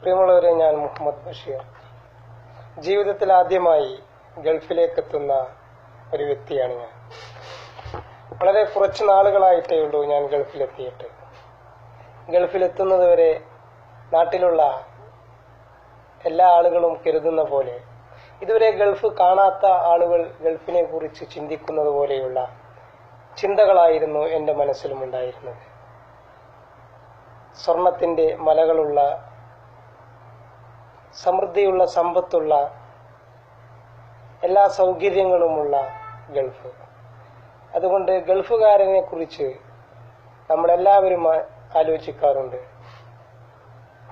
പ്രിയമുള്ളവരെ ഞാൻ മുഹമ്മദ് ബഷീർ. ജീവിതത്തിൽ ആദ്യമായി ഗൾഫിലേക്ക് എത്തുന്ന ഒരു വ്യക്തിയാണ് ഞാൻ. വളരെ കുറച്ച് നാളുകളായിട്ടേ ഉള്ളൂ ഞാൻ ഗൾഫിലെത്തിയിട്ട്. ഗൾഫിലെത്തുന്നത് വരെ നാട്ടിലുള്ള എല്ലാ ആളുകളും കരുതുന്ന പോലെ ഇതുവരെ ഗൾഫ് കാണാത്ത ആളുകൾ ഗൾഫിനെ കുറിച്ച് ചിന്തിക്കുന്നത് പോലെയുള്ള ചിന്തകളായിരുന്നു എന്റെ മനസ്സിലും ഉണ്ടായിരുന്നത് സ്വർണത്തിന്റെ മലകളുള്ള സമൃദ്ധിയുള്ള സമ്പത്തുള്ള എല്ലാ സൗകര്യങ്ങളുമുള്ള ഗൾഫ്. അതുകൊണ്ട് ഗൾഫുകാരനെ കുറിച്ച് നമ്മളെല്ലാവരും ആലോചിക്കാറുണ്ട്.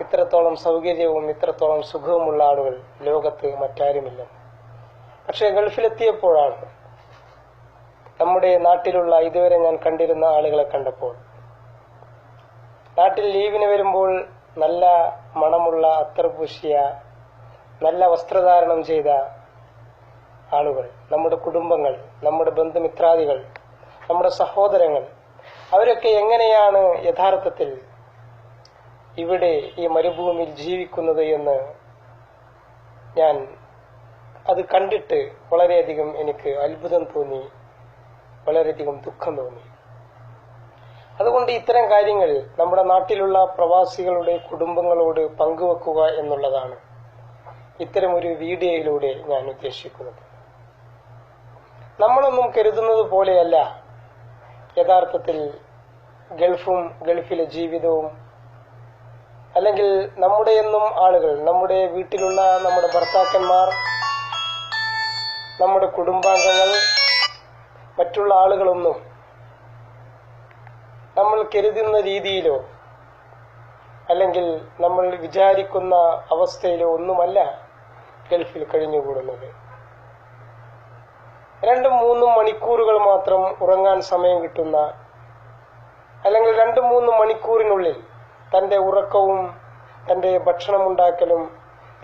ഇത്രത്തോളം സൗകര്യവും ഇത്രത്തോളം സുഖവുമുള്ള ആളുകൾ ലോകത്ത് മറ്റാരുമില്ല. പക്ഷെ ഗൾഫിലെത്തിയപ്പോഴാണ് നമ്മുടെ നാട്ടിലുള്ള ഇതുവരെ ഞാൻ കണ്ടിരുന്ന ആളുകളെ കണ്ടപ്പോൾ. നാട്ടിൽ ലീവിന് വരുമ്പോൾ നല്ല മണമുള്ള അത്തർ പൂശിയ നല്ല വസ്ത്രധാരണം ചെയ്ത ആളുകൾ നമ്മുടെ കുടുംബങ്ങൾ നമ്മുടെ ബന്ധുമിത്രാദികൾ നമ്മുടെ സഹോദരങ്ങൾ അവരൊക്കെ എങ്ങനെയാണ് യഥാർത്ഥത്തിൽ ഇവിടെ ഈ മരുഭൂമിയിൽ ജീവിക്കുന്നത് എന്ന് ഞാൻ അത് കണ്ടിട്ട് വളരെയധികം എനിക്ക് അത്ഭുതം തോന്നി വളരെയധികം ദുഃഖം തോന്നി. അതുകൊണ്ട് ഇത്തരം കാര്യങ്ങൾ നമ്മുടെ നാട്ടിലുള്ള പ്രവാസികളുടെ കുടുംബങ്ങളോട് പങ്കുവെക്കുക എന്നുള്ളതാണ് ഇത്തരം ഒരു വീഡിയോയിലൂടെ ഞാൻ ഉദ്ദേശിക്കുന്നത്. നമ്മളൊന്നും കരുതുന്നത് പോലെയല്ല. യഥാർത്ഥത്തിൽ ഗൾഫും ഗൾഫിലെ ജീവിതവും അല്ലെങ്കിൽ നമ്മുടെ എന്നും ആളുകൾ നമ്മുടെ വീട്ടിലുള്ള നമ്മുടെ ഭർത്താക്കന്മാർ നമ്മുടെ കുടുംബാംഗങ്ങൾ മറ്റുള്ള ആളുകളൊന്നും നമ്മൾ കരുതുന്ന രീതിയിലോ അല്ലെങ്കിൽ നമ്മൾ വിചാരിക്കുന്ന അവസ്ഥയിലോ ഒന്നുമല്ല ഗൾഫിൽ കഴിഞ്ഞുകൂടുന്നത്. രണ്ടും മൂന്നും മണിക്കൂറുകൾ മാത്രം ഉറങ്ങാൻ സമയം കിട്ടുന്ന അല്ലെങ്കിൽ രണ്ടും മൂന്നും മണിക്കൂറിനുള്ളിൽ തന്റെ ഉറക്കവും തന്റെ ഭക്ഷണമുണ്ടാക്കലും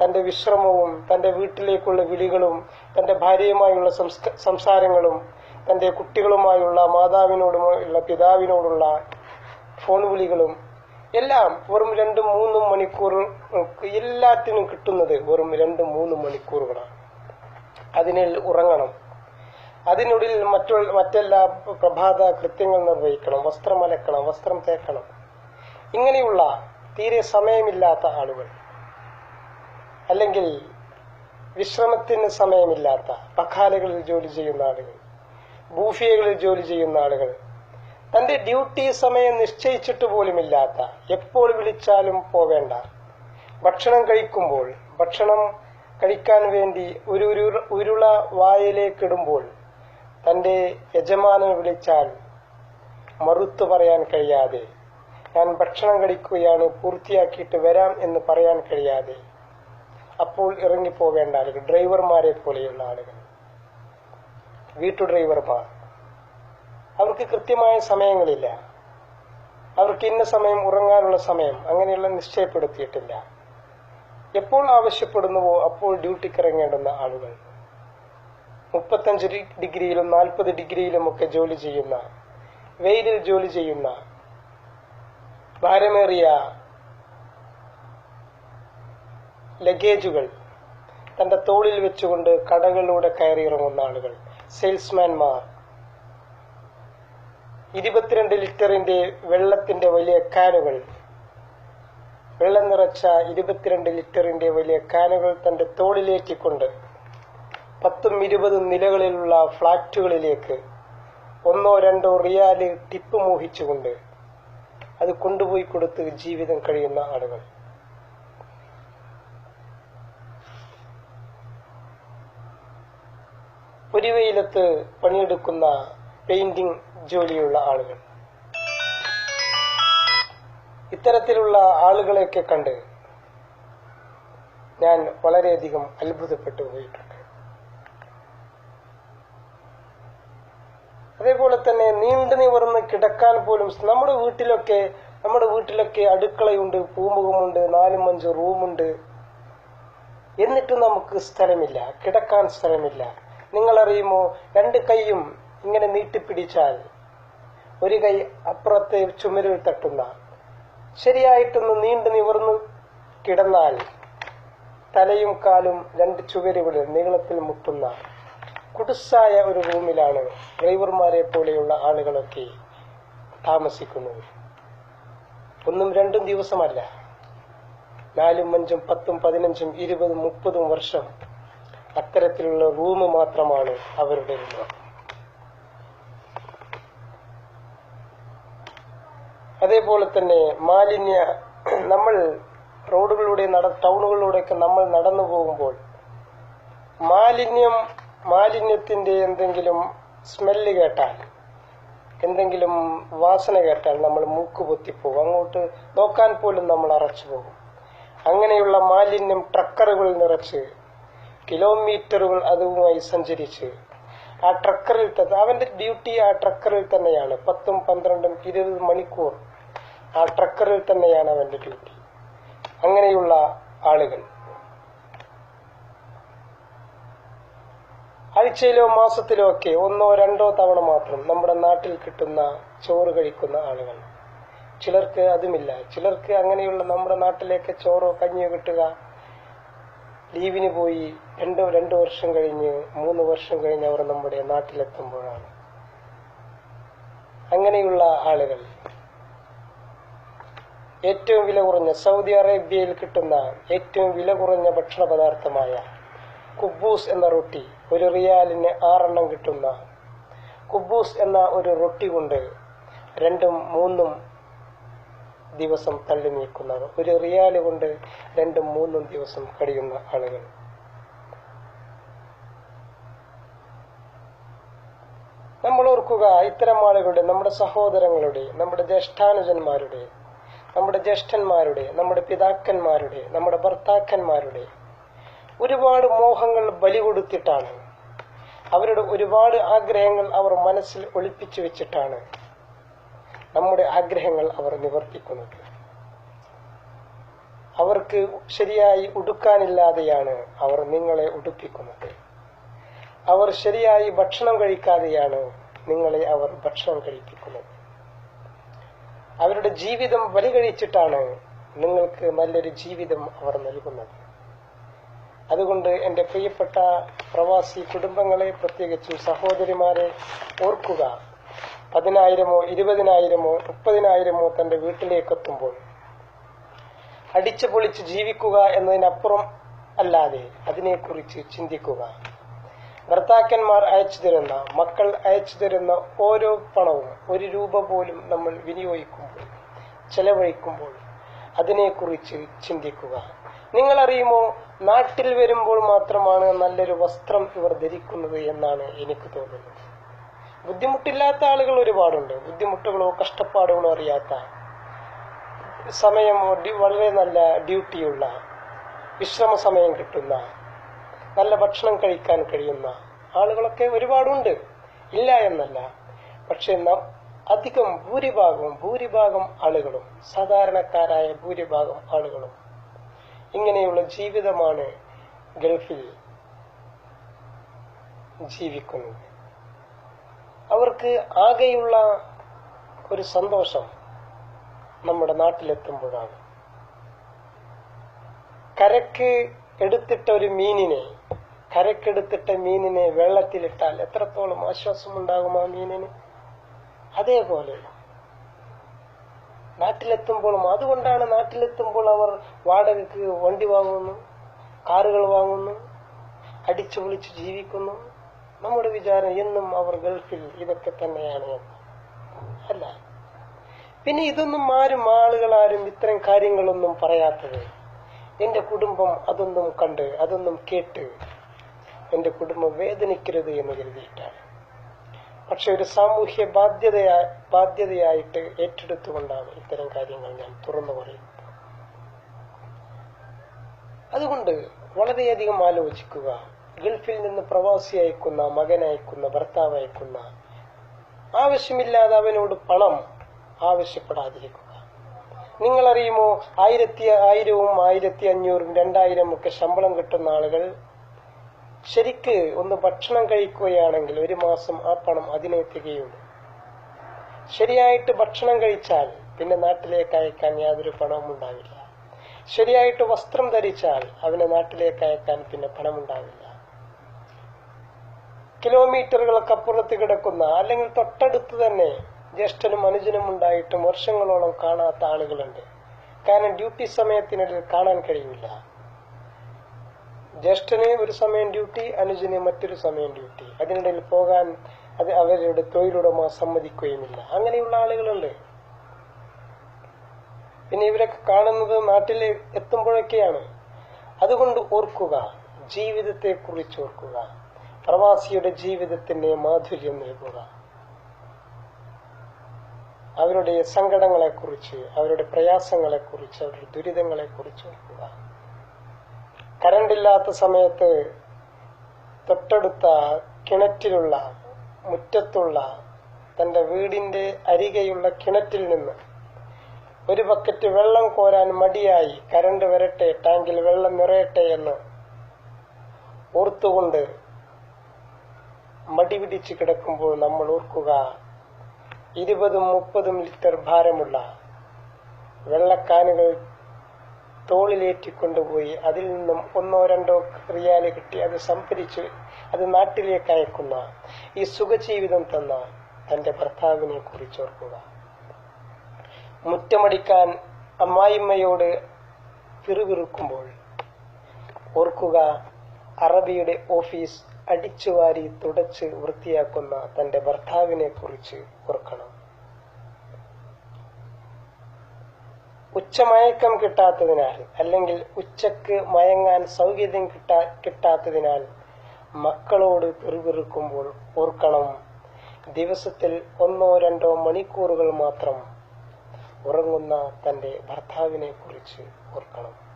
തന്റെ വിശ്രമവും തന്റെ വീട്ടിലേക്കുള്ള വിളികളും തന്റെ ഭാര്യയുമായുള്ള സംസാരങ്ങളും തന്റെ കുട്ടികളുമായുള്ള മാതാവിനോടുമുള്ള പിതാവിനോടുള്ള ഫോൺ വിളികളും എല്ലാം വെറും രണ്ടും മൂന്നും മണിക്കൂർ എല്ലാത്തിനും കിട്ടുന്നത് വെറും രണ്ടും മൂന്നും മണിക്കൂറുകളാണ്. അതിനിൽ ഉറങ്ങണം. അതിനുള്ളിൽ മറ്റുള്ള മറ്റെല്ലാ പ്രഭാത കൃത്യങ്ങൾ നിർവഹിക്കണം. വസ്ത്രം അലക്കണം വസ്ത്രം തേക്കണം. ഇങ്ങനെയുള്ള തീരെ സമയമില്ലാത്ത ആളുകൾ. അല്ലെങ്കിൽ വിശ്രമത്തിന് സമയമില്ലാത്ത പഖാലകളിൽ ജോലി ചെയ്യുന്ന ആളുകൾ. ബൂഫിയകളിൽ ജോലി ചെയ്യുന്ന ആളുകൾ. തന്റെ ഡ്യൂട്ടി സമയം നിശ്ചയിച്ചിട്ട് പോലുമില്ലാത്ത എപ്പോൾ വിളിച്ചാലും പോവേണ്ട. ഭക്ഷണം കഴിക്കുമ്പോൾ ഭക്ഷണം കഴിക്കാൻ വേണ്ടി ഒരു ഉരു- ഉരുള വായിലേക്കിടുമ്പോൾ തന്റെ യജമാനൻ വിളിച്ചാൽ മറുത്തു പറയാൻ കഴിയാതെ ഞാൻ ഭക്ഷണം കഴിക്കുകയാണ് പൂർത്തിയാക്കിയിട്ട് വരാം എന്ന് പറയാൻ കഴിയാതെ. അപ്പോൾ ഇറങ്ങിപ്പോവേണ്ട ആളുകൾ ഡ്രൈവർമാരെ പോലെയുള്ള ആളുകൾ. വീട്ടു ഡ്രൈവർമാർ അവർക്ക് കൃത്യമായ സമയങ്ങളില്ല. അവർക്ക് ഇന്ന സമയം ഉറങ്ങാനുള്ള സമയം അങ്ങനെയുള്ള നിശ്ചയപ്പെടുത്തിയിട്ടില്ല. എപ്പോൾ ആവശ്യപ്പെടുന്നുവോ അപ്പോൾ ഡ്യൂട്ടിക്ക് ഇറങ്ങേണ്ടുന്ന ആളുകൾ. മുപ്പത്തഞ്ച് ഡിഗ്രിയിലും നാൽപ്പത് ഡിഗ്രിയിലും ഒക്കെ ജോലി ചെയ്യുന്ന വെയിലിൽ ജോലി ചെയ്യുന്ന ഭാരമേറിയ ലഗേജുകൾ തന്റെ തോളിൽ വെച്ചുകൊണ്ട് കടകളിലൂടെ കയറിയിറങ്ങുന്ന ആളുകൾ. സെയിൽസ്മാൻമാർ ഇരുപത്തിരണ്ട് ലിറ്ററിന്റെ വെള്ളത്തിന്റെ വലിയ കാനുകൾ. വെള്ളം നിറച്ച ഇരുപത്തിരണ്ട് ലിറ്ററിന്റെ വലിയ കാനുകൾ തന്റെ തോളിലേക്ക് കൊണ്ട് പത്തും ഇരുപതും നിലകളിലുള്ള ഫ്ളാറ്റുകളിലേക്ക് ഒന്നോ രണ്ടോ റിയാൽ ടിപ്പ് മോഹിച്ചുകൊണ്ട് അത് കൊണ്ടുപോയി കൊടുത്ത് ജീവിതം കഴിയുന്ന ആളുകൾ. ഒരു വെയിലത്ത് പണിയെടുക്കുന്ന പെയിന്റിംഗ് ജോലിയുള്ള ആളുകൾ. ഇത്തരത്തിലുള്ള ആളുകളെയൊക്കെ കണ്ട് ഞാൻ വളരെയധികം അത്ഭുതപ്പെട്ടു പോയിട്ടുണ്ട്. അതേപോലെ തന്നെ നീണ്ടു നിവർന്ന് കിടക്കാൻ പോലും നമ്മുടെ വീട്ടിലൊക്കെ നമ്മുടെ വീട്ടിലൊക്കെ അടുക്കളയുണ്ട് പൂമുഖമുണ്ട് നാലും അഞ്ച് റൂമുണ്ട്. എന്നിട്ടും നമുക്ക് സ്ഥലമില്ല കിടക്കാൻ സ്ഥലമില്ല. നിങ്ങൾ അറിയുമോ രണ്ട് കൈയും ഇങ്ങനെ നീട്ടിപ്പിടിച്ചാൽ ഒരു കൈ അപ്പുറത്തെ ചുമരിൽ തട്ടുന്ന. ശരിയായിട്ടൊന്ന് നീണ്ടു നിവർന്നു കിടന്നാൽ തലയും കാലും രണ്ട് ചുവരുകളിൽ നീളത്തിൽ മുട്ടുന്ന കുടുസായ ഒരു റൂമിലാണ് ഡ്രൈവർമാരെ പോലെയുള്ള ആളുകളൊക്കെ താമസിക്കുന്നത്. ഒന്നും രണ്ടും ദിവസമല്ല. നാലും അഞ്ചും പത്തും പതിനഞ്ചും ഇരുപതും മുപ്പതും വർഷം അത്തരത്തിലുള്ള റൂം മാത്രമാണ് അവരുടെ അതേപോലെ തന്നെ മാലിന്യ നമ്മൾ റോഡുകളിലൂടെ നട ടൗണുകളിലൂടെയൊക്കെ നമ്മൾ നടന്നു പോകുമ്പോൾ മാലിന്യം മാലിന്യത്തിന്റെ എന്തെങ്കിലും സ്മെല്ല് കേട്ടാൽ എന്തെങ്കിലും വാസന കേട്ടാൽ നമ്മൾ മൂക്ക് പൊത്തിപ്പോകും അങ്ങോട്ട് നോക്കാൻ പോലും നമ്മൾ അറച്ചു പോകും. അങ്ങനെയുള്ള മാലിന്യം ട്രക്കറുകൾ നിറച്ച് കിലോമീറ്ററുകൾ അതുമായി സഞ്ചരിച്ച് ആ ട്രക്കറിൽ തന്നെ അവന്റെ ഡ്യൂട്ടി ആ ട്രക്കറിൽ തന്നെയാണ്. പത്തും പന്ത്രണ്ടും ഇരുപത് മണിക്കൂർ ആ ട്രക്കറിൽ തന്നെയാണ് അവന്റെ ഡ്യൂട്ടി. അങ്ങനെയുള്ള ആളുകൾ. ആഴ്ചയിലോ മാസത്തിലോ ഒക്കെ ഒന്നോ രണ്ടോ തവണ മാത്രം നമ്മുടെ നാട്ടിൽ കിട്ടുന്ന ചോറ് കഴിക്കുന്ന ആളുകൾ. ചിലർക്ക് അതുമില്ല. ചിലർക്ക് അങ്ങനെയുള്ള നമ്മുടെ നാട്ടിലേക്ക് ചോറോ കഞ്ഞിയോ കിട്ടുക ലീവിന് പോയി രണ്ടോ രണ്ടു വർഷം കഴിഞ്ഞ് മൂന്ന് വർഷം കഴിഞ്ഞ് അവർ നമ്മുടെ നാട്ടിലെത്തുമ്പോഴാണ്. അങ്ങനെയുള്ള ആളുകൾ. ഏറ്റവും വില കുറഞ്ഞ സൗദി അറേബ്യയിൽ കിട്ടുന്ന ഏറ്റവും വില കുറഞ്ഞ ഭക്ഷണ പദാർത്ഥമായ കുബൂസ് എന്ന റൊട്ടി ഒരു റിയാലിന് ആറെണ്ണം കിട്ടുന്ന കുബൂസ് എന്ന ഒരു റൊട്ടി കൊണ്ട് രണ്ടും മൂന്നും ദിവസം തള്ളി നീക്കുന്നവർ ഒരു റിയാൽ കൊണ്ട് രണ്ടും മൂന്നും ദിവസം കഴിയുന്ന ആളുകൾ. നമ്മൾ ഓർക്കുക ഇത്തരം ആളുകളുടെ നമ്മുടെ സഹോദരങ്ങളുടെ നമ്മുടെ ജ്യേഷ്ഠാനുജന്മാരുടെ നമ്മുടെ ജ്യേഷ്ഠന്മാരുടെ നമ്മുടെ പിതാക്കന്മാരുടെ നമ്മുടെ ഭർത്താക്കന്മാരുടെ ഒരുപാട് മോഹങ്ങൾ ബലി കൊടുത്തിട്ടാണ്. അവരുടെ ഒരുപാട് ആഗ്രഹങ്ങൾ അവർ മനസ്സിൽ ഒളിപ്പിച്ചു വെച്ചിട്ടാണ്. നമ്മുടെ ആഗ്രഹങ്ങൾ അവർ നിവർത്തിക്കുന്നത് അവർക്ക് ശരിയായി ഉടുക്കാനില്ലാതെയാണ് അവർ നിങ്ങളെ ഉടുപ്പിക്കുന്നത്. അവർ ശരിയായി ഭക്ഷണം കഴിക്കാതെയാണ് നിങ്ങളെ അവർ ഭക്ഷണം കഴിപ്പിക്കുന്നത്. അവരുടെ ജീവിതം ബലി കഴിച്ചിട്ടാണ് നിങ്ങൾക്ക് നല്ലൊരു ജീവിതം അവർ നൽകുന്നത്. അതുകൊണ്ട് എന്റെ പ്രിയപ്പെട്ട പ്രവാസി കുടുംബങ്ങളെ പ്രത്യേകിച്ചും സഹോദരിമാരെ ഓർക്കുക പതിനായിരമോ ഇരുപതിനായിരമോ മുപ്പതിനായിരമോ തന്റെ വീട്ടിലേക്കെത്തുമ്പോൾ അടിച്ചു പൊളിച്ച് ജീവിക്കുക എന്നതിനപ്പുറം അല്ലാതെ അതിനെക്കുറിച്ച് ചിന്തിക്കുക. ഭർത്താക്കന്മാർ അയച്ചു തരുന്ന മക്കൾ അയച്ചു തരുന്ന ഓരോ പണവും ഒരു രൂപ പോലും നമ്മൾ വിനിയോഗിക്കുമ്പോൾ ചെലവഴിക്കുമ്പോൾ അതിനെക്കുറിച്ച് ചിന്തിക്കുക. നിങ്ങൾ അറിയുമോ നാട്ടിൽ വരുമ്പോൾ മാത്രമാണ് നല്ലൊരു വസ്ത്രം ഇവർ ധരിക്കുന്നത് എന്നാണ് എനിക്ക് തോന്നുന്നത്. ബുദ്ധിമുട്ടില്ലാത്ത ആളുകൾ ഒരുപാടുണ്ട്. ബുദ്ധിമുട്ടുകളോ കഷ്ടപ്പാടുകളോ അറിയാത്ത സമയമോ വളരെ നല്ല ഡ്യൂട്ടിയുള്ള വിശ്രമ സമയം കിട്ടുന്ന നല്ല ഭക്ഷണം കഴിക്കാൻ കഴിയുന്ന ആളുകളൊക്കെ ഒരുപാടുണ്ട്. ഇല്ല എന്നല്ല. പക്ഷെ അധികം ഭൂരിഭാഗവും ഭൂരിഭാഗം ആളുകളും സാധാരണക്കാരായ ഭൂരിഭാഗം ആളുകളും ഇങ്ങനെയുള്ള ജീവിതമാണ് ഗൾഫിൽ ജീവിക്കുന്നത്. അവർക്ക് ആകെയുള്ള ഒരു സന്തോഷം നമ്മുടെ നാട്ടിലെത്തുമ്പോഴാണ്. കരക്ക് എടുത്തിട്ട ഒരു മീനിനെ കരക്കെടുത്തിട്ട മീനിനെ വെള്ളത്തിലിട്ടാൽ എത്രത്തോളം ആശ്വാസമുണ്ടാകും ആ മീനിന്? അതേപോലെ നാട്ടിലെത്തുമ്പോഴും അതുകൊണ്ടാണ് നാട്ടിലെത്തുമ്പോൾ അവർ വാടകയ്ക്ക് വണ്ടി വാങ്ങുന്നു കാറുകൾ വാങ്ങുന്നു അടിച്ചു പൊളിച്ച് ജീവിക്കുന്നു. നമ്മുടെ വിചാരം എന്നും അവർ ഗൾഫിൽ ഇതൊക്കെ തന്നെയാണ്. അല്ല. പിന്നെ ഇതൊന്നും ആരും ആളുകളാരും ഇത്തരം കാര്യങ്ങളൊന്നും പറയാത്തത്. എന്റെ കുടുംബം അതൊന്നും കണ്ട് അതൊന്നും കേട്ട് എന്റെ കുടുംബം വേദനിക്കരുത് എന്ന് കരുതിയിട്ടാണ്. പക്ഷെ ഒരു സാമൂഹ്യ ബാധ്യതയാ ബാധ്യതയായിട്ട് ഏറ്റെടുത്തുകൊണ്ടാണ് ഇത്തരം കാര്യങ്ങൾ ഞാൻ തുറന്നു പറയുന്നത്. അതുകൊണ്ട് വളരെയധികം ആലോചിക്കുക. ഗൾഫിൽ നിന്ന് പ്രവാസി അയക്കുന്ന മകൻ അയക്കുന്ന ഭർത്താവ് അയക്കുന്ന. ആവശ്യമില്ലാതെ അവനോട് പണം ആവശ്യപ്പെടാതിരിക്കുക. നിങ്ങളറിയുമോ ആയിരത്തി ആയിരവും ആയിരത്തി അഞ്ഞൂറും രണ്ടായിരം ഒക്കെ ശമ്പളം കിട്ടുന്ന ആളുകൾ ശരിക്ക് ഒന്ന് ഭക്ഷണം കഴിക്കുകയാണെങ്കിൽ ഒരു മാസം ആ പണം അതിനെ ശരിയായിട്ട് ഭക്ഷണം കഴിച്ചാൽ പിന്നെ നാട്ടിലേക്ക് അയക്കാൻ യാതൊരു പണവും ഉണ്ടാവില്ല. ശരിയായിട്ട് വസ്ത്രം ധരിച്ചാൽ അവനെ നാട്ടിലേക്ക് അയക്കാൻ പിന്നെ പണമുണ്ടാവില്ല. കിലോമീറ്ററുകൾക്കപ്പുറത്ത് കിടക്കുന്ന അല്ലെങ്കിൽ തൊട്ടടുത്ത് തന്നെ ജ്യേഷ്ഠനും അനുജനും ഉണ്ടായിട്ടും വർഷങ്ങളോളം കാണാത്ത ആളുകളുണ്ട്. കാരണം ഡ്യൂട്ടി സമയത്തിനിടയിൽ കാണാൻ കഴിയില്ല. ജ്യേഷ്ഠന് ഒരു സമയം ഡ്യൂട്ടി അനുജന് മറ്റൊരു സമയം ഡ്യൂട്ടി. അതിനിടയിൽ പോകാൻ അത് അവരുടെ തൊഴിലുടമ സമ്മതിക്കുകയുമില്ല. അങ്ങനെയുള്ള ആളുകളുണ്ട്. പിന്നെ ഇവരൊക്കെ കാണുന്നത് നാട്ടിൽ എത്തുമ്പോഴൊക്കെയാണ്. അതുകൊണ്ട് ഓർക്കുക ജീവിതത്തെ കുറിച്ച് ഓർക്കുക. പ്രവാസിയുടെ ജീവിതത്തിന്റെ മാധുര്യം നൽകുക. അവരുടെ സങ്കടങ്ങളെക്കുറിച്ച് അവരുടെ പ്രയാസങ്ങളെക്കുറിച്ച് അവരുടെ ദുരിതങ്ങളെക്കുറിച്ച് ഓർക്കുക. കരണ്ടില്ലാത്ത സമയത്ത് തൊട്ടടുത്ത കിണറ്റിലുള്ള മുറ്റത്തുള്ള തന്റെ വീടിന്റെ അരികെയുള്ള കിണറ്റിൽ നിന്ന് ഒരു ബക്കറ്റ് വെള്ളം കോരാൻ മടിയായി കരണ്ട് വരട്ടെ ടാങ്കിൽ വെള്ളം നിറയട്ടെ എന്ന് ഓർത്തുകൊണ്ട് മടി പിടിച്ച് കിടക്കുമ്പോൾ നമ്മൾ ഓർക്കുക ഇരുപതും മുപ്പതും ലിറ്റർ ഭാരമുള്ള വെള്ളക്കാനുകൾ തോളിലേറ്റിക്കൊണ്ടുപോയി അതിൽ നിന്നും ഒന്നോ രണ്ടോ റിയാൽ കിട്ടി അത് സംഭരിച്ച് അത് നാട്ടിലേക്ക് അയക്കുന്ന ഈ സുഖജീവിതം തന്ന തന്റെ ഭർത്താവിനെ കുറിച്ച് ഓർക്കുക. മുറ്റമടിക്കാൻ അമ്മായിമ്മയോട് പിറുപിറുക്കുമ്പോൾ ഓർക്കുക അറബിയുടെ ഓഫീസ് അടിച്ചുവാരി തുടച്ച് വൃത്തിയാക്കുന്ന തന്റെ ഭർത്താവിനെ കുറിച്ച് ഓർക്കണം. ഉച്ചമയക്കം കിട്ടാത്തതിനാൽ അല്ലെങ്കിൽ ഉച്ചയ്ക്ക് മയങ്ങാൻ സൗകര്യം കിട്ടാ കിട്ടാത്തതിനാൽ മക്കളോട് പിറുപിറുക്കുമ്പോൾ ഓർക്കണം. ദിവസത്തിൽ ഒന്നോ രണ്ടോ മണിക്കൂറുകൾ മാത്രം ഉറങ്ങുന്ന തന്റെ ഭർത്താവിനെ കുറിച്ച് ഓർക്കണം.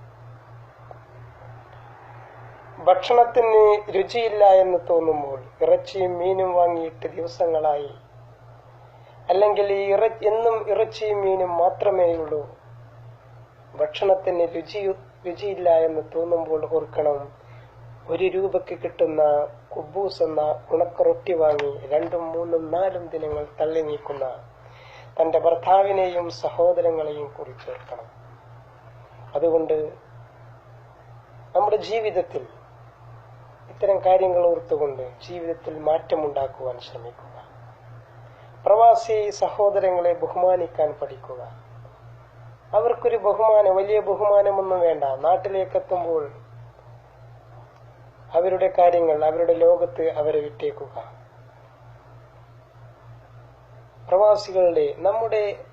ഭക്ഷണത്തിന് രുചിയില്ല എന്ന് തോന്നുമ്പോൾ ഇറച്ചിയും മീനും വാങ്ങിയിട്ട് ദിവസങ്ങളായി. അല്ലെങ്കിൽ ഈ ഇറ എന്നും ഇറച്ചിയും മീനും മാത്രമേ ഉള്ളൂ. ഭക്ഷണത്തിന് രുചി രുചിയില്ല എന്ന് തോന്നുമ്പോൾ ഓർക്കണം ഒരു രൂപയ്ക്ക് കിട്ടുന്ന കുബൂസ് എന്ന ഉണക്കറൊട്ടി വാങ്ങി രണ്ടും മൂന്നും നാലും ദിനങ്ങൾ തള്ളി നീക്കുന്ന തന്റെ ഭർത്താവിനെയും സഹോദരങ്ങളെയും കുറിച്ച് ഓർക്കണം അതുകൊണ്ട് നമ്മുടെ ജീവിതത്തിൽ ഇത്തരം കാര്യങ്ങൾ ഓർത്തുകൊണ്ട് ജീവിതത്തിൽ മാറ്റമുണ്ടാക്കുവാൻ ശ്രമിക്കുക. പ്രവാസി സഹോദരങ്ങളെ ബഹുമാനിക്കാൻ പഠിക്കുക. അവർക്കൊരു ബഹുമാനം വലിയ ബഹുമാനമൊന്നും വേണ്ട. നാട്ടിലേക്ക് എത്തുമ്പോൾ അവരുടെ കാര്യങ്ങൾ അവരുടെ ലോകത്ത് അവരെ വിട്ടേക്കുക. പ്രവാസികളുടെ നമ്മുടെ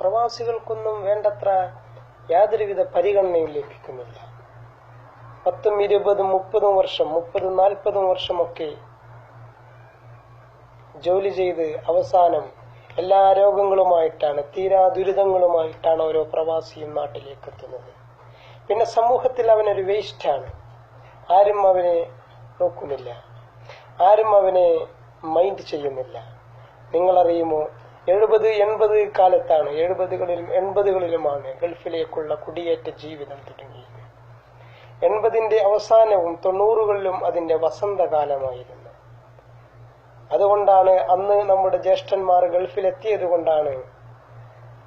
പ്രവാസികൾക്കൊന്നും വേണ്ടത്ര യാതൊരുവിധ പരിഗണനയും ലഭിക്കുന്നില്ല. പത്തും ഇരുപതും മുപ്പതും വർഷം മുപ്പതും നാൽപ്പതും വർഷമൊക്കെ ജോലി ചെയ്ത് അവസാനം എല്ലാ രോഗങ്ങളുമായിട്ടാണ് തീരാ ദുരിതങ്ങളുമായിട്ടാണ് ഓരോ പ്രവാസിയും നാട്ടിലേക്ക് എത്തുന്നത് പിന്നെ സമൂഹത്തിൽ അവനൊരു വേസ്റ്റാണ്. ആരും അവനെ നോക്കുന്നില്ല. ആരും അവനെ മൈൻഡ് ചെയ്യുന്നില്ല. നിങ്ങളറിയുമോ എഴുപത് എൺപത് കാലത്താണ് എഴുപതുകളിലും എൺപതുകളിലുമാണ് ഗൾഫിലേക്കുള്ള കുടിയേറ്റ ജീവിതം തുടങ്ങിയത്. എൺപതിന്റെ അവസാനവും തൊണ്ണൂറുകളിലും അതിന്റെ വസന്തകാലമായിരുന്നു. അതുകൊണ്ടാണ് അന്ന് നമ്മുടെ ജ്യേഷ്ഠന്മാർ ഗൾഫിലെത്തിയത് കൊണ്ടാണ്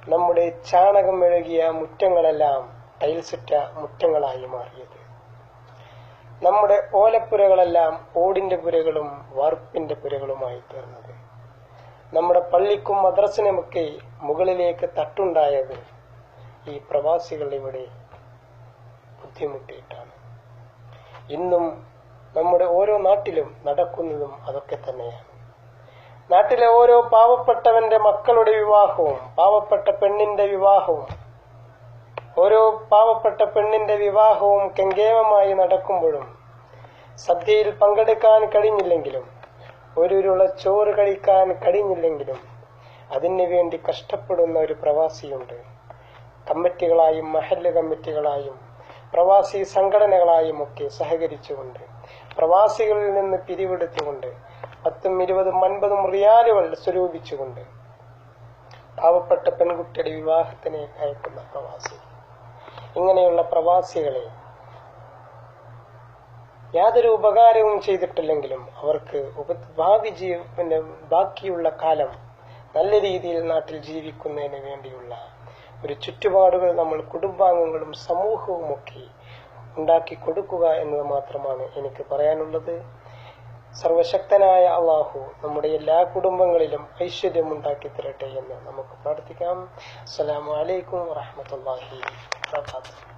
നമ്മുടെ ചാണകം മെഴുകിയ മുറ്റങ്ങളെല്ലാം ടൈൽസിറ്റ മുറ്റങ്ങളായി മാറിയത്. നമ്മുടെ ഓലപ്പുരകളെല്ലാം ഓടിന്റെ പുരകളും വാർപ്പിന്റെ പുരകളുമായി തീർന്നത്. നമ്മുടെ പള്ളിക്കും മദ്രസിനുമൊക്കെ മുകളിലേക്ക് തട്ടുണ്ടായത് ഈ പ്രവാസികൾ ഇവിടെ ബുദ്ധിമുട്ടിയിട്ടാണ്. ഇന്നും നമ്മുടെ ഓരോ നാട്ടിലും നടക്കുന്നതും അതൊക്കെ തന്നെയാണ്. നാട്ടിലെ ഓരോ പാവപ്പെട്ടവന്റെ മക്കളുടെ വിവാഹവും പാവപ്പെട്ട പെണ്ണിന്റെ വിവാഹവും ഓരോ പാവപ്പെട്ട പെണ്ണിന്റെ വിവാഹവും കെങ്കേമമായി നടക്കുമ്പോഴും സദ്യയിൽ പങ്കെടുക്കാൻ കഴിഞ്ഞില്ലെങ്കിലും ഒരുരുള ചോറ് കഴിക്കാൻ കഴിഞ്ഞില്ലെങ്കിലും അതിനു വേണ്ടി കഷ്ടപ്പെടുന്ന ഒരു പ്രവാസിയുണ്ട്. കമ്മിറ്റികളായും മഹല്ല് കമ്മിറ്റികളായും പ്രവാസി സംഘടനകളായും ഒക്കെ സഹകരിച്ചുകൊണ്ട് പ്രവാസികളിൽ നിന്ന് പിരിവെടുത്തുകൊണ്ട് പത്തും ഇരുപതും അൻപതും റിയാലുകൾ സ്വരൂപിച്ചുകൊണ്ട് പാവപ്പെട്ട പെൺകുട്ടിയുടെ വിവാഹത്തിന് അയക്കുന്ന പ്രവാസി. ഇങ്ങനെയുള്ള പ്രവാസികളെ യാതൊരു ഉപകാരവും ചെയ്തിട്ടില്ലെങ്കിലും അവർക്ക് ഭാവി ജീവന്റെ ബാക്കിയുള്ള കാലം നല്ല രീതിയിൽ നാട്ടിൽ ജീവിക്കുന്നതിന് വേണ്ടിയുള്ള ഒരു ചുറ്റുപാടുകൾ നമ്മൾ കുടുംബാംഗങ്ങളും സമൂഹവും ഒക്കെ ഉണ്ടാക്കി കൊടുക്കുക എന്നത് മാത്രമാണ് എനിക്ക് പറയാനുള്ളത്. സർവശക്തനായ അള്ളാഹു നമ്മുടെ എല്ലാ കുടുംബങ്ങളിലും ഐശ്വര്യം ഉണ്ടാക്കി തരട്ടെ എന്ന് നമുക്ക് പ്രാർത്ഥിക്കാം. അസ്സലാമലൈക്കും വാഹമത്തല്ലാഹി വബറകാതുഹു.